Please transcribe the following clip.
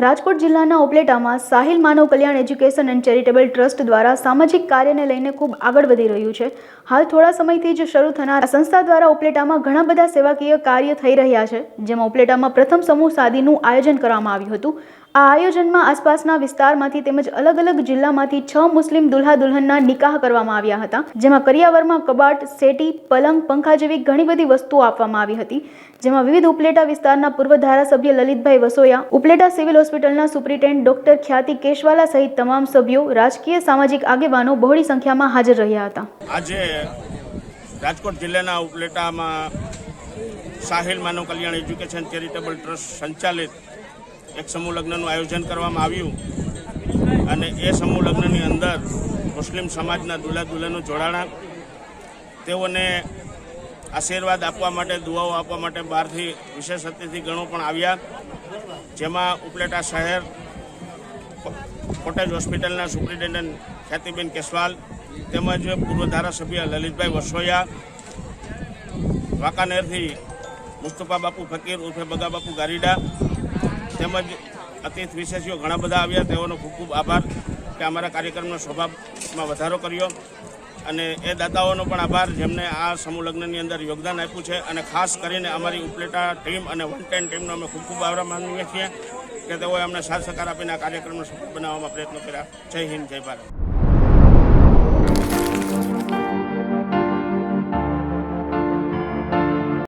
રાજકોટ જિલ્લાના ઉપલેટામાં Sahil Manav Kalyan education and charitable trust દ્વારા સામાજિક કાર્યને લઈને ખૂબ આગળ વધી રહ્યું છે. હાલ થોડા સમયથી જ શરૂ થનાર સંસ્થા દ્વારા ઉપલેટામાં ઘણા બધા સેવાકીય કાર્ય થઈ રહ્યા છે, જેમાં ઉપલેટામાં પ્રથમ સમૂહ સાદીનું આયોજન કરવામાં આવ્યું હતું. આ આયોજનમાં આસપાસના વિસ્તારમાંથી તેમજ અલગ અલગ જિલ્લામાંથી છ મુસ્લિમ દુલ્હા દુલ્હનના નિકાહ કરવામાં આવ્યા હતા, જેમાં કરિયાવરમાં કબાટ, સેટી, પલંગ, પંખા જેવી ઘણી બધી વસ્તુઓ આપવામાં આવી હતી, જેમાં વિવિધ ઉપલેટા વિસ્તારના પૂર્વ ધારાસભ્ય લલિતભાઈ વસોયા, ઉપલેટા સિવિલ હોસ્પિટલના સુપ્રિન્ટેન્ડન્ટ ડોક્ટર ખ્યાતિ કેશવાલા સહિત તમામ સભ્યો, રાજકીય સામાજિક આગેવાનો બહોળી સંખ્યામાં હાજર રહ્યા હતા. આજે રાજકોટ જિલ્લાના ઉપલેટામાં Sahil Manav Kalyan education charitable trust સંચાલિત એક સમૂહ લગ્નનું આયોજન કરવામાં આવ્યું. અને એ સમૂહ લગ્નની અંદર મુસ્લિમ સમાજના દુલ્હા દુલ્હનો જોડાણા, તેઓને આશીર્વાદ આપવા માટે, દુઆઓ આપવા માટે બહારથી વિશેષ અતિથિ ગણો પણ આવ્યા. જેમાં ઉપલેટા શહેર, કોટેજ હોસ્પિટલના સુપ્રિન્ટેન્ડન્ટ ખ્યાતિબેન કેસવાલ તેમજ પૂર્વ ધારાસભ્ય લલિતભાઈ વસોયા, વાંકાનેરથી મુસ્તફા બાપુ ફકીર ઉર્ફે બગા બાપુ ગારીડા તેમજ અતિથિ વિશેષીઓ ઘણા બધા આવ્યા. તેઓનો ખૂબ ખૂબ આભાર કે અમારા કાર્યક્રમનો સ્વભાવમાં વધારો કર્યો. અને એ દાતાઓનો પણ આભાર જેમને આ સમૂહ લગ્નની અંદર યોગદાન આપ્યું છે. અને ખાસ કરીને અમારી ઉપલેટા ટીમ અને વન ટેન ટીમનો અમે ખૂબ ખૂબ આભાર માનીએ છીએ કે તેઓએ અમને સાથ સહકાર આપીને આ કાર્યક્રમને સફળ બનાવવામાં પ્રયત્નો કર્યા. જય હિન્દ, જય ભારત.